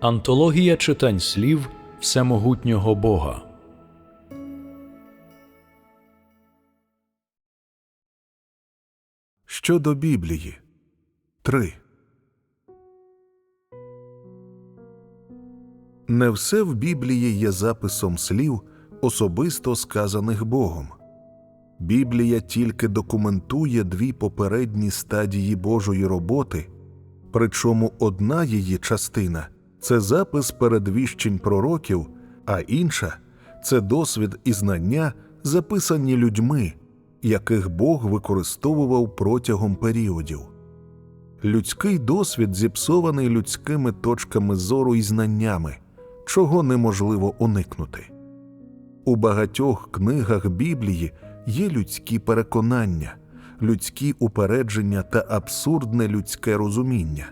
Антологія читань слів Всемогутнього Бога. Щодо Біблії 3. Не все в Біблії є записом слів, особисто сказаних Богом. Біблія тільки документує дві попередні стадії Божої роботи, причому одна її частина це запис передвіщень пророків, а інша це досвід і знання, записані людьми, яких Бог використовував протягом періодів. Людський досвід зіпсований людськими точками зору і знаннями, чого неможливо уникнути. У багатьох книгах Біблії є людські переконання, людські упередження та абсурдне людське розуміння.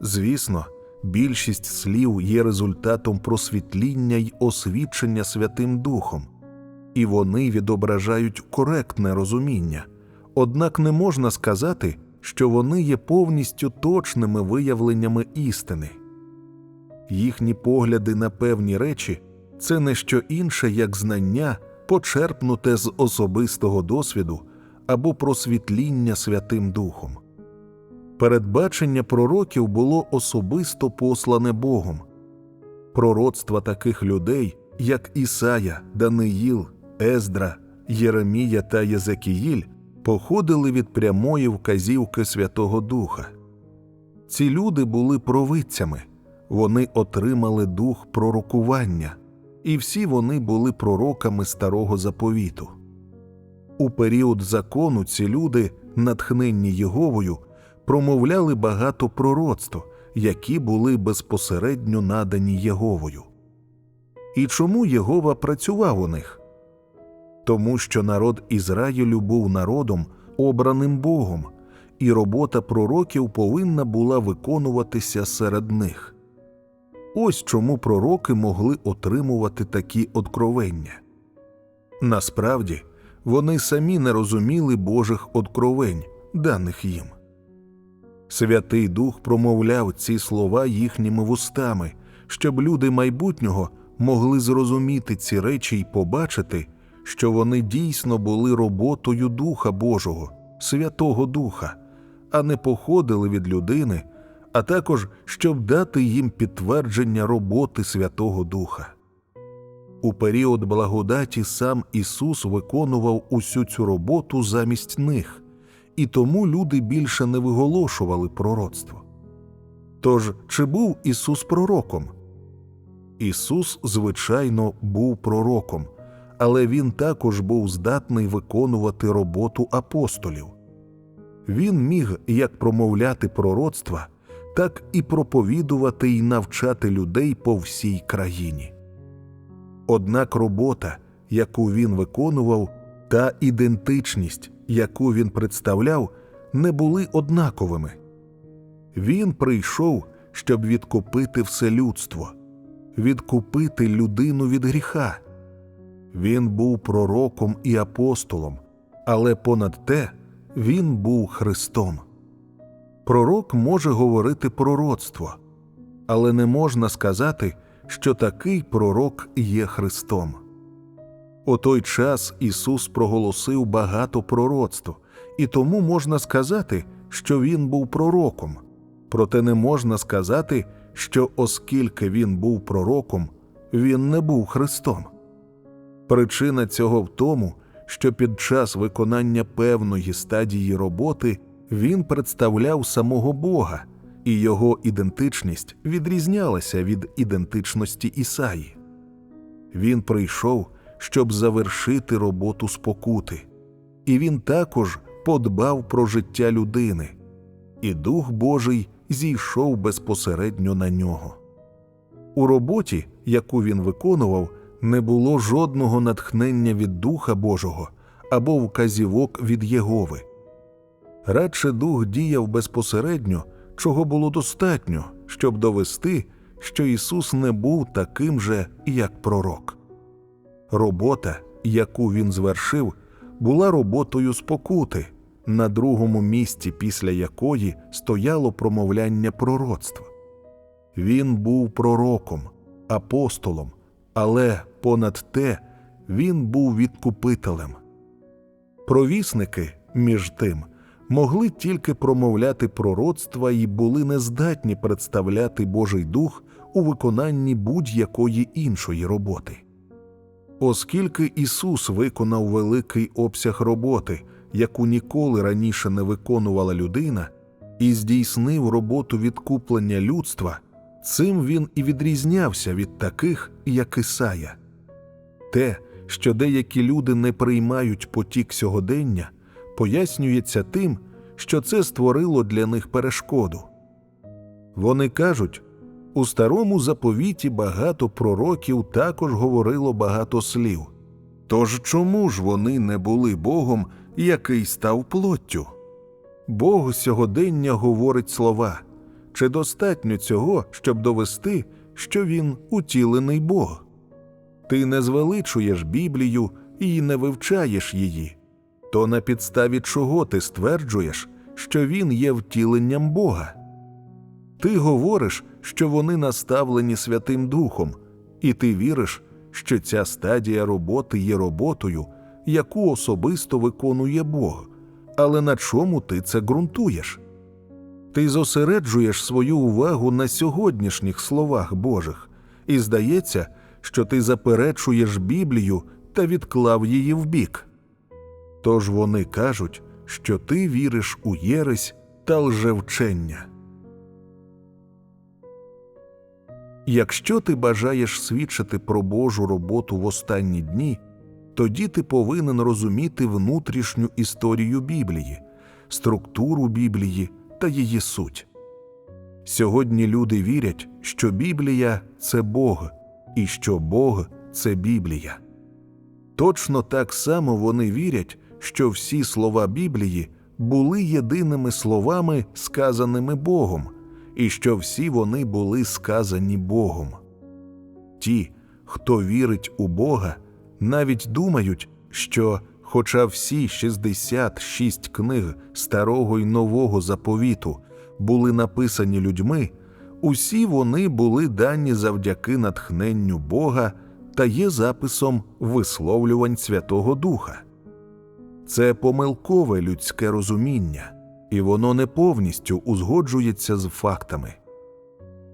Звісно, більшість слів є результатом просвітління й освічення Святим Духом, і вони відображають коректне розуміння, однак не можна сказати, що вони є повністю точними виявленнями істини. Їхні погляди на певні речі це не що інше, як знання, почерпнуте з особистого досвіду або просвітління Святим Духом. Передбачення пророків було особисто послане Богом. Пророцтва таких людей, як Ісая, Даниїл, Ездра, Єремія та Єзекіїль, походили від прямої вказівки Святого Духа. Ці люди були провидцями, вони отримали дух пророкування, і всі вони були пророками старого заповіту. У період закону ці люди, натхненні Єговою, промовляли багато пророцтв, які були безпосередньо надані Єговою. І чому Єгова працював у них? Тому що народ Ізраїлю був народом, обраним Богом, і робота пророків повинна була виконуватися серед них. Ось чому пророки могли отримувати такі откровення. Насправді, вони самі не розуміли Божих откровень, даних їм. Святий Дух промовляв ці слова їхніми вустами, щоб люди майбутнього могли зрозуміти ці речі й побачити, що вони дійсно були роботою Духа Божого, Святого Духа, а не походили від людини, а також щоб дати їм підтвердження роботи Святого Духа. У період благодаті сам Ісус виконував усю цю роботу замість них, і тому люди більше не виголошували пророцтво. Тож, чи був Ісус пророком? Ісус, звичайно, був пророком, але Він також був здатний виконувати роботу апостолів. Він міг як промовляти пророцтва, так і проповідувати й навчати людей по всій країні. Однак робота, яку він виконував, та ідентичність, яку він представляв, не були однаковими. Він прийшов, щоб відкупити все людство, відкупити людину від гріха. Він був пророком і апостолом, але понад те він був Христом. Пророк може говорити пророцтво, але не можна сказати, що такий пророк є Христом. У той час Ісус проголосив багато пророцтв, і тому можна сказати, що Він був пророком, проте не можна сказати, що оскільки Він був пророком, Він не був Христом. Причина цього в тому, що під час виконання певної стадії роботи він представляв самого Бога, і його ідентичність відрізнялася від ідентичності Ісаї. Він прийшов, щоб завершити роботу спокути, і він також подбав про життя людини, і Дух Божий зійшов безпосередньо на нього. У роботі, яку він виконував, не було жодного натхнення від Духа Божого або вказівок від Єгови. Радше дух діяв безпосередньо, чого було достатньо, щоб довести, що Ісус не був таким же, як пророк. Робота, яку він звершив, була роботою спокути, на другому місці, після якої стояло промовляння пророцтва. Він був пророком, апостолом, але понад те він був відкупителем. Провісники, між тим, могли тільки промовляти пророцтва і були нездатні представляти Божий Дух у виконанні будь-якої іншої роботи. Оскільки Ісус виконав великий обсяг роботи, яку ніколи раніше не виконувала людина, і здійснив роботу відкуплення людства, цим він і відрізнявся від таких, як Ісая. Те, що деякі люди не приймають потік сьогодення, пояснюється тим, що це створило для них перешкоду. Вони кажуть, у старому заповіті багато пророків також говорило багато слів. Тож чому ж вони не були Богом, який став плоттю? Бог сьогодення говорить слова. Чи достатньо цього, щоб довести, що він утілений Бог? Ти не звеличуєш Біблію і не вивчаєш її. То на підставі чого ти стверджуєш, що він є втіленням Бога? Ти говориш, що вони наставлені Святим Духом, і ти віриш, що ця стадія роботи є роботою, яку особисто виконує Бог. Але на чому ти це ґрунтуєш? Ти зосереджуєш свою увагу на сьогоднішніх словах Божих, і здається, що ти заперечуєш Біблію та відклав її вбік. Тож вони кажуть, що ти віриш у єресь та лжевчення. Якщо ти бажаєш свідчити про Божу роботу в останні дні, тоді ти повинен розуміти внутрішню історію Біблії, структуру Біблії та її суть. Сьогодні люди вірять, що Біблія це Бог, і що Бог це Біблія. Точно так само вони вірять, що всі слова Біблії були єдиними словами, сказаними Богом, і що всі вони були сказані Богом. Ті, хто вірить у Бога, навіть думають, що, хоча всі 66 книг старого й нового заповіту були написані людьми, усі вони були дані завдяки натхненню Бога та є записом висловлювань Святого Духа. Це помилкове людське розуміння, і воно не повністю узгоджується з фактами.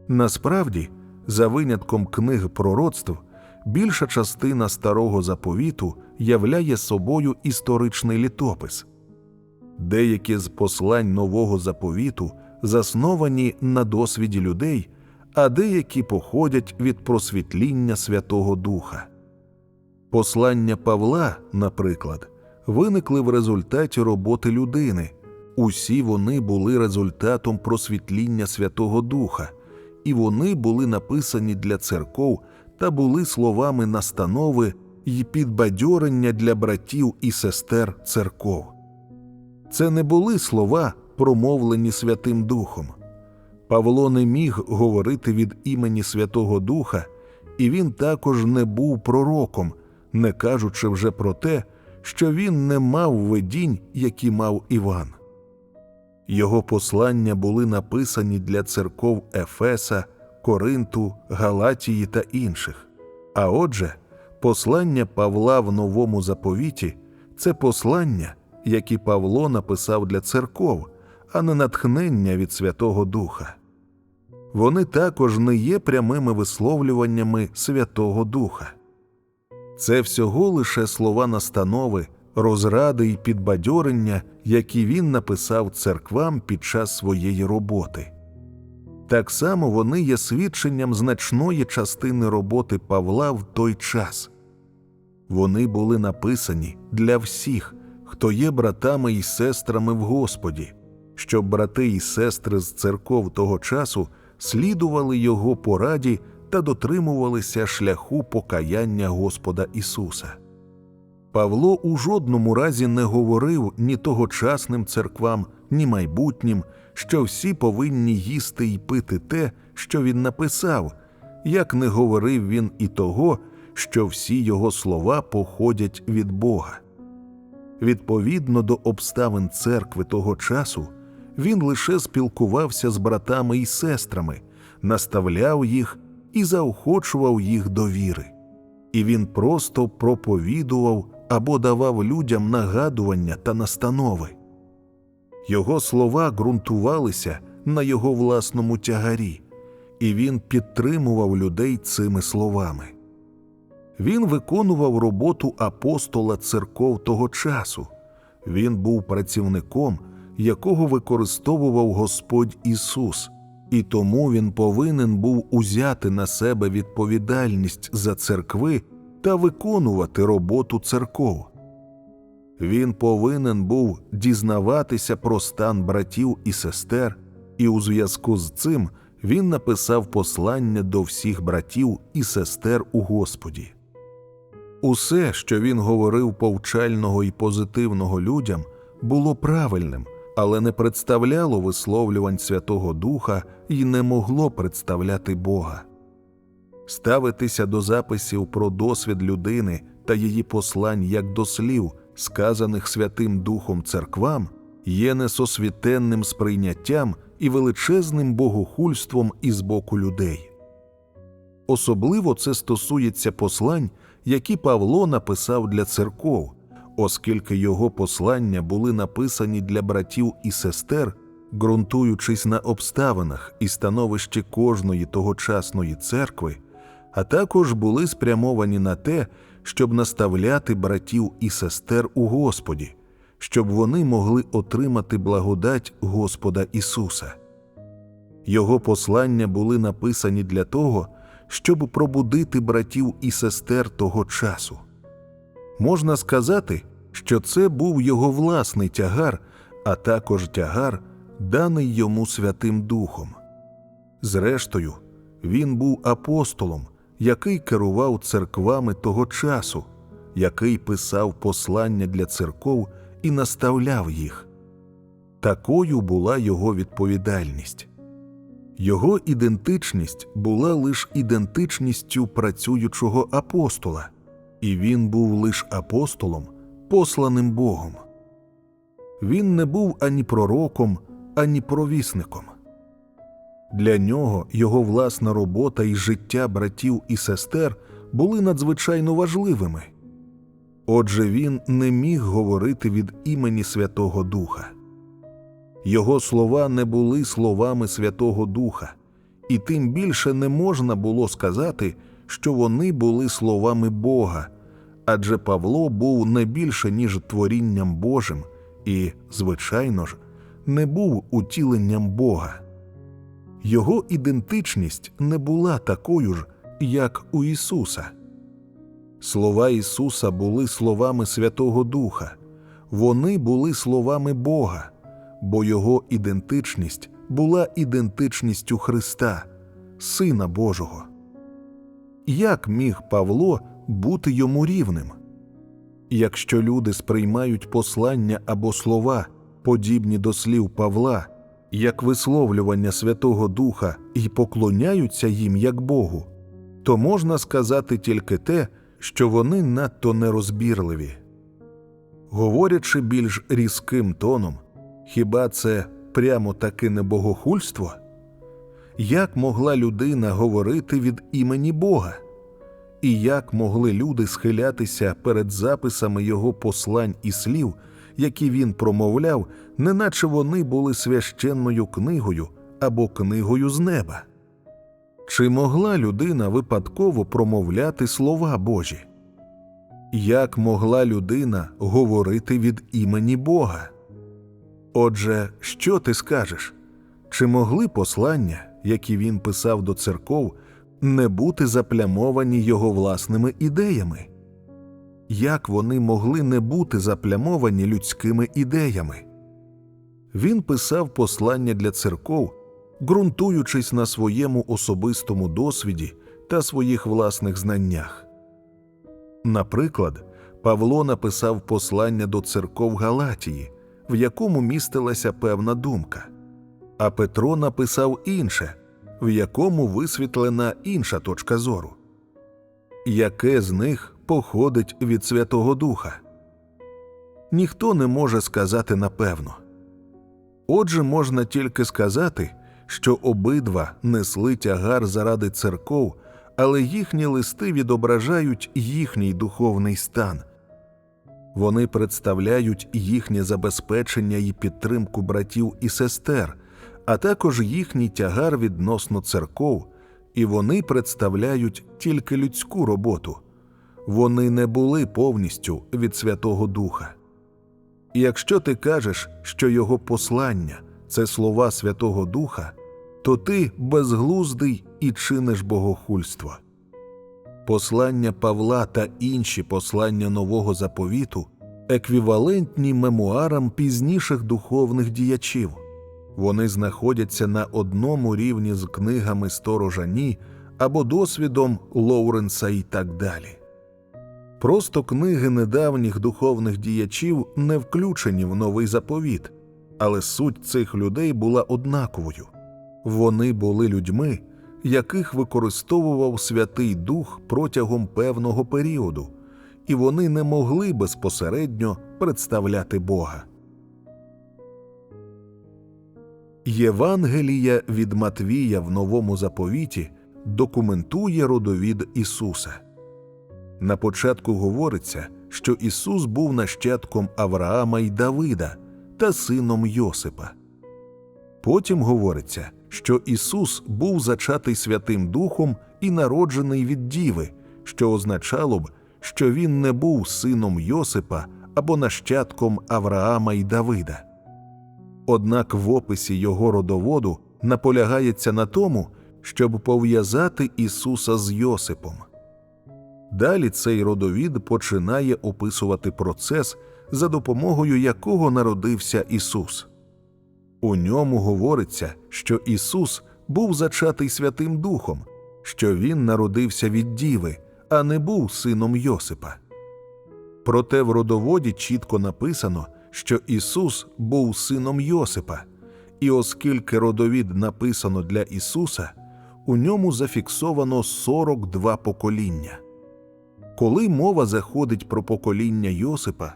Насправді, за винятком книг пророцтв, більша частина старого заповіту являє собою історичний літопис. Деякі з послань нового заповіту засновані на досвіді людей, а деякі походять від просвітління Святого Духа. Послання Павла, наприклад, виникли в результаті роботи людини. Усі вони були результатом просвітління Святого Духа, і вони були написані для церков та були словами настанови й підбадьорення для братів і сестер церков. Це не були слова, промовлені Святим Духом. Павло не міг говорити від імені Святого Духа, і він також не був пророком, не кажучи вже про те, що він не мав видінь, які мав Іван. Його послання були написані для церков Ефеса, Коринту, Галатії та інших. А отже, послання Павла в новому заповіті це послання, які Павло написав для церков, а не натхнення від Святого Духа. Вони також не є прямими висловлюваннями Святого Духа. Це всього лише слова настанови, розради й підбадьорення, які він написав церквам під час своєї роботи. Так само вони є свідченням значної частини роботи Павла в той час. Вони були написані для всіх, хто є братами і сестрами в Господі, щоб брати і сестри з церков того часу слідували Його пораді та дотримувалися шляху покаяння Господа Ісуса. Павло у жодному разі не говорив ні тогочасним церквам, ні майбутнім, що всі повинні їсти й пити те, що він написав, як не говорив він і того, що всі його слова походять від Бога. Відповідно до обставин церкви того часу, він лише спілкувався з братами і сестрами, наставляв їх і заохочував їх до віри. І він просто проповідував або давав людям нагадування та настанови. Його слова ґрунтувалися на його власному тягарі, і він підтримував людей цими словами. Він виконував роботу апостола церков того часу. Він був працівником, якого використовував Господь Ісус, і тому він повинен був узяти на себе відповідальність за церкви та виконувати роботу церков. Він повинен був дізнаватися про стан братів і сестер, і у зв'язку з цим він написав послання до всіх братів і сестер у Господі. Усе, що він говорив повчального і позитивного людям, було правильним, але не представляло висловлювань Святого Духа і не могло представляти Бога. Ставитися до записів про досвід людини та її послань як до слів, сказаних Святим Духом церквам, є несосвітенним сприйняттям і величезним богохульством із боку людей. Особливо це стосується послань, які Павло написав для церков, оскільки його послання були написані для братів і сестер, ґрунтуючись на обставинах і становищі кожної тогочасної церкви, а також були спрямовані на те, щоб наставляти братів і сестер у Господі, щоб вони могли отримати благодать Господа Ісуса. Його послання були написані для того, щоб пробудити братів і сестер того часу. Можна сказати, що це був його власний тягар, а також тягар, даний йому Святим Духом. Зрештою, він був апостолом, який керував церквами того часу, який писав послання для церков і наставляв їх. Такою була його відповідальність. Його ідентичність була лише ідентичністю працюючого апостола, і він був лише апостолом, посланим Богом. Він не був ані пророком, ані провісником. Для нього його власна робота і життя братів і сестер були надзвичайно важливими. Отже, він не міг говорити від імені Святого Духа. Його слова не були словами Святого Духа, і тим більше не можна було сказати, що вони були словами Бога, адже Павло був не більше, ніж творінням Божим, і, звичайно ж, не був утіленням Бога. Його ідентичність не була такою ж, як у Ісуса. Слова Ісуса були словами Святого Духа, вони були словами Бога бо його ідентичність була ідентичністю Христа, Сина Божого. Як міг Павло бути йому рівним? Якщо люди сприймають послання або слова, подібні до слів Павла, як висловлювання Святого Духа і поклоняються їм як Богу, то можна сказати тільки те, що вони надто нерозбірливі. Говорячи більш різким тоном, Хіба це прямо таки не богохульство? Як могла людина говорити від імені Бога? І як могли люди схилятися перед записами його послань і слів, які він промовляв, неначе вони були священною книгою або книгою з неба? Чи могла людина випадково промовляти слова Божі? Як могла людина говорити від імені Бога? Отже, що ти скажеш? Чи могли послання, які він писав до церков, не бути заплямовані його власними ідеями? Як вони могли не бути заплямовані людськими ідеями? Він писав послання для церков, ґрунтуючись на своєму особистому досвіді та своїх власних знаннях. Наприклад, Павло написав послання до церков Галатії в якому містилася певна думка, а Петро написав інше, в якому висвітлена інша точка зору. Яке з них походить від Святого Духа? Ніхто не може сказати напевно. Отже, можна тільки сказати, що обидва несли тягар заради церков, але їхні листи відображають їхній духовний стан. Вони представляють їхнє забезпечення і підтримку братів і сестер, а також їхній тягар відносно церков, і вони представляють тільки людську роботу. Вони не були повністю від Святого Духа. І якщо ти кажеш, що його послання це слова Святого Духа, то ти безглуздий і чиниш богохульство. Послання Павла та інші послання нового заповіту еквівалентні мемуарам пізніших духовних діячів. Вони знаходяться на одному рівні з книгами Сторожа Ні або досвідом Лоуренса і так далі. Просто книги недавніх духовних діячів не включені в новий заповіт, але суть цих людей була однаковою. Вони були людьми, яких використовував Святий Дух протягом певного періоду, і вони не могли безпосередньо представляти Бога. Євангелія від Матвія в новому заповіті документує родовід Ісуса. На початку говориться, що Ісус був нащадком Авраама й Давида та сином Йосипа. Потім говориться, що Ісус був зачатий Святим Духом і народжений від Діви, що означало б, що Він не був сином Йосипа або нащадком Авраама й Давида. Однак в описі його родоводу наполягається на тому, щоб пов'язати Ісуса з Йосипом. Далі цей родовід починає описувати процес, за допомогою якого народився Ісус. У ньому говориться, що Ісус був зачатий Святим Духом, що Він народився від Діви, а не був сином Йосипа. Проте в родоводі чітко написано, що Ісус був сином Йосипа, і оскільки родовід написано для Ісуса, у ньому зафіксовано 42 покоління. Коли мова заходить про покоління Йосипа,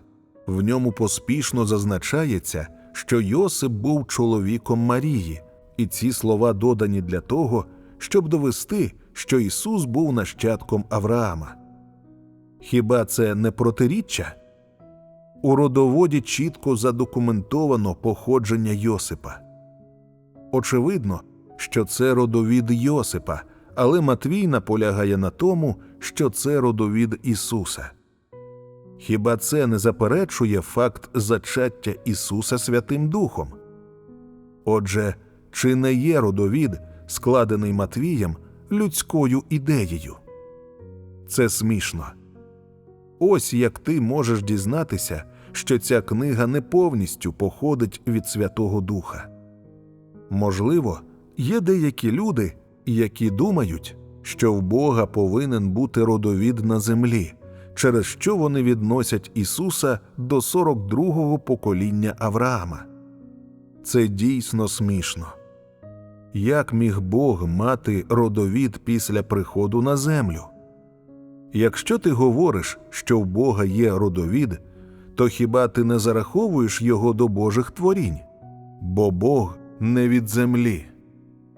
в ньому поспішно зазначається, що Йосип був чоловіком Марії, і ці слова додані для того, щоб довести, що Ісус був нащадком Авраама. Хіба це не протиріччя? У родоводі чітко задокументовано походження Йосипа. Очевидно, що це родовід Йосипа, але Матвій наполягає на тому, що це родовід Ісуса. Хіба це не заперечує факт зачаття Ісуса Святим Духом? Отже, чи не є родовід, складений Матвієм, людською ідеєю? Це смішно. Ось як ти можеш дізнатися, що ця книга не повністю походить від Святого Духа. Можливо, є деякі люди, які думають, що в Бога повинен бути родовід на землі, через що вони відносять Ісуса до 42-го покоління Авраама. Це дійсно смішно. Як міг Бог мати родовід після приходу на землю? Якщо ти говориш, що в Бога є родовід, то хіба ти не зараховуєш його до Божих творінь? Бо Бог не від землі,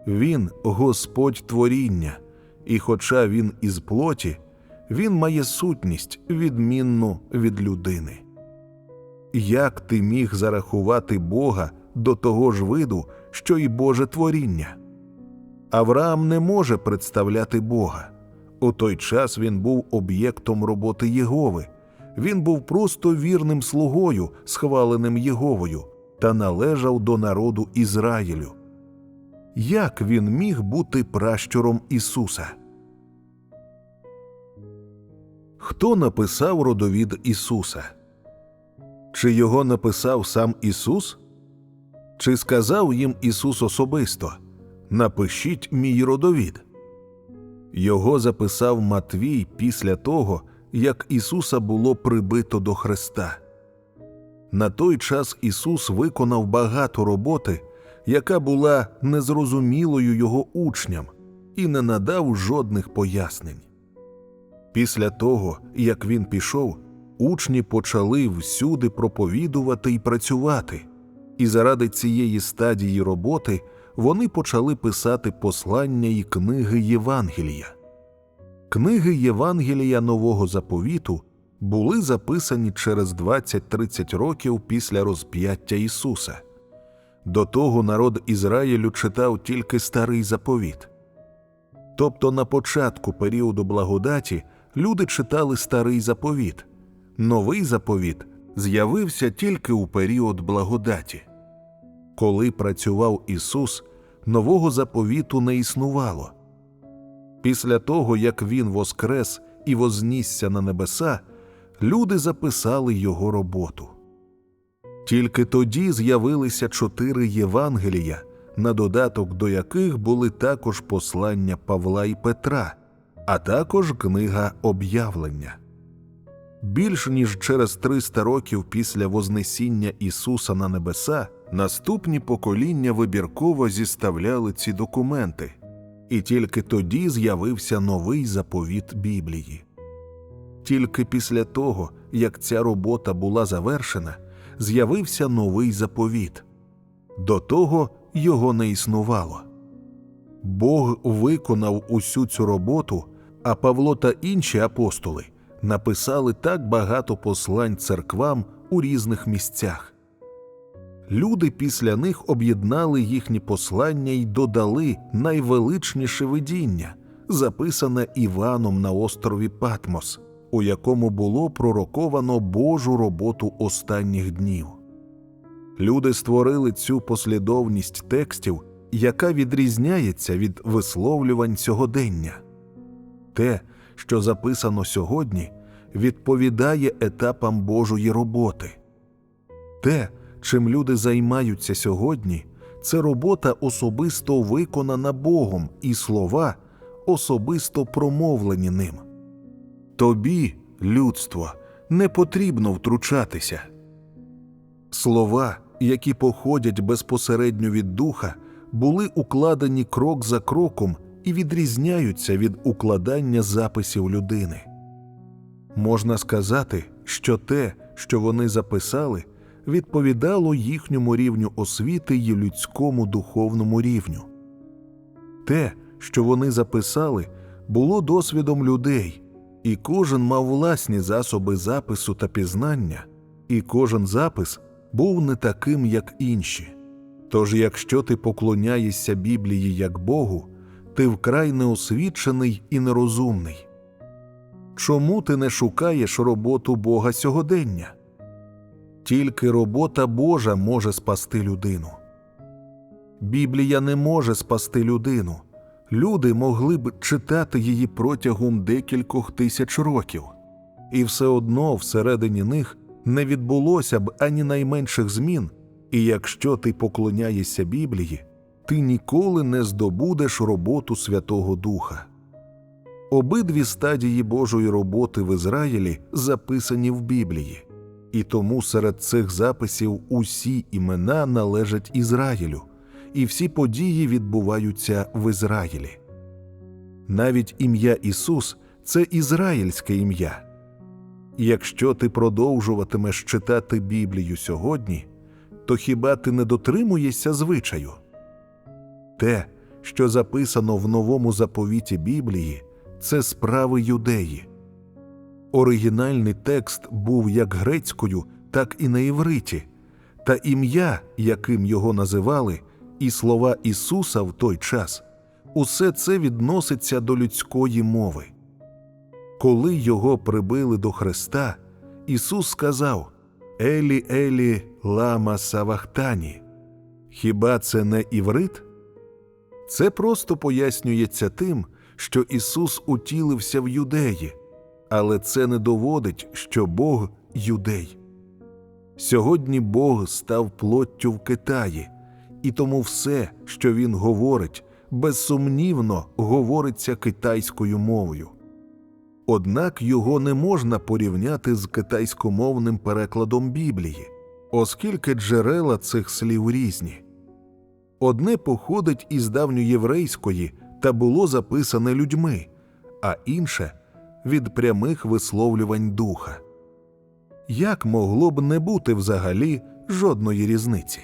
Він Господь творіння, і хоча він із плоті, він має сутність, відмінну від людини. Як ти міг зарахувати Бога до того ж виду, що й Боже творіння? Авраам не може представляти Бога. У той час він був об'єктом роботи Єгови. Він був просто вірним слугою, схваленим Єговою, та належав до народу Ізраїлю. Як він міг бути пращуром Ісуса? Хто написав родовід Ісуса? Чи його написав сам Ісус? Чи сказав їм Ісус особисто Напишіть мій родовід? Його записав Матвій після того, як Ісуса було прибито до Христа. На той час Ісус виконав багато роботи, яка була незрозумілою його учням, і не надав жодних пояснень. Після того, як він пішов, учні почали всюди проповідувати і працювати, і заради цієї стадії роботи вони почали писати послання і книги Євангелія. Книги Євангелія Нового Заповіту були записані через 20-30 років після розп'яття Ісуса. До того народ Ізраїлю читав тільки старий заповіт. Тобто на початку періоду благодаті люди читали старий заповіт, новий заповіт з'явився тільки у період благодаті. Коли працював Ісус, нового заповіту не існувало. Після того, як Він воскрес і вознісся на небеса, люди записали Його роботу. Тільки тоді з'явилися чотири Євангелія, на додаток до яких були також послання Павла і Петра, а також книга об'явлення. Більш ніж через 300 років після Вознесіння Ісуса на небеса наступні покоління вибірково зіставляли ці документи, і тільки тоді з'явився новий заповіт Біблії. Тільки після того, як ця робота була завершена, з'явився новий заповіт. До того його не існувало. Бог виконав усю цю роботу, а Павло та інші апостоли написали так багато послань церквам у різних місцях. Люди після них об'єднали їхні послання й додали найвеличніше видіння, записане Іваном на острові Патмос, у якому було пророковано Божу роботу останніх днів. Люди створили цю послідовність текстів, яка відрізняється від висловлювань сьогодення. Те, що записано сьогодні, відповідає етапам Божої роботи. Те, чим люди займаються сьогодні, це робота особисто виконана Богом і слова особисто промовлені ним. Тобі, людство, не потрібно втручатися. Слова, які походять безпосередньо від духа, були укладені крок за кроком і відрізняються від укладання записів людини. Можна сказати, що те, що вони записали, відповідало їхньому рівню освіти й людському духовному рівню. Те, що вони записали, було досвідом людей, і кожен мав власні засоби запису та пізнання, і кожен запис був не таким, як інші. Тож, якщо ти поклоняєшся Біблії як Богу, ти вкрай неосвічений і нерозумний. Чому ти не шукаєш роботу Бога сьогодення? Тільки робота Божа може спасти людину. Біблія не може спасти людину. Люди могли б читати її протягом декількох тисяч років, і все одно всередині них не відбулося б ані найменших змін, і якщо ти поклоняєшся Біблії, ти ніколи не здобудеш роботу Святого Духа. Обидві стадії Божої роботи в Ізраїлі записані в Біблії, і тому серед цих записів усі імена належать Ізраїлю, і всі події відбуваються в Ізраїлі. Навіть ім'я Ісус це ізраїльське ім'я. Якщо ти продовжуватимеш читати Біблію сьогодні, то хіба ти не дотримуєшся звичаю? Те, що записано в новому заповіті Біблії, це справи юдеї. Оригінальний текст був як грецькою, так і на івриті, та ім'я, яким його називали, і слова Ісуса в той час усе це відноситься до людської мови. Коли його прибили до Христа, Ісус сказав Елі Елі лама Савахтані. Хіба це не іврит? Це просто пояснюється тим, що Ісус утілився в юдеї, але це не доводить, що Бог юдей. Сьогодні Бог став плоттю в Китаї, і тому все, що Він говорить, безсумнівно говориться китайською мовою. Однак його не можна порівняти з китайськомовним перекладом Біблії, оскільки джерела цих слів різні. Одне походить із давньоєврейської та було записане людьми, а інше від прямих висловлювань духа. Як могло б не бути взагалі жодної різниці?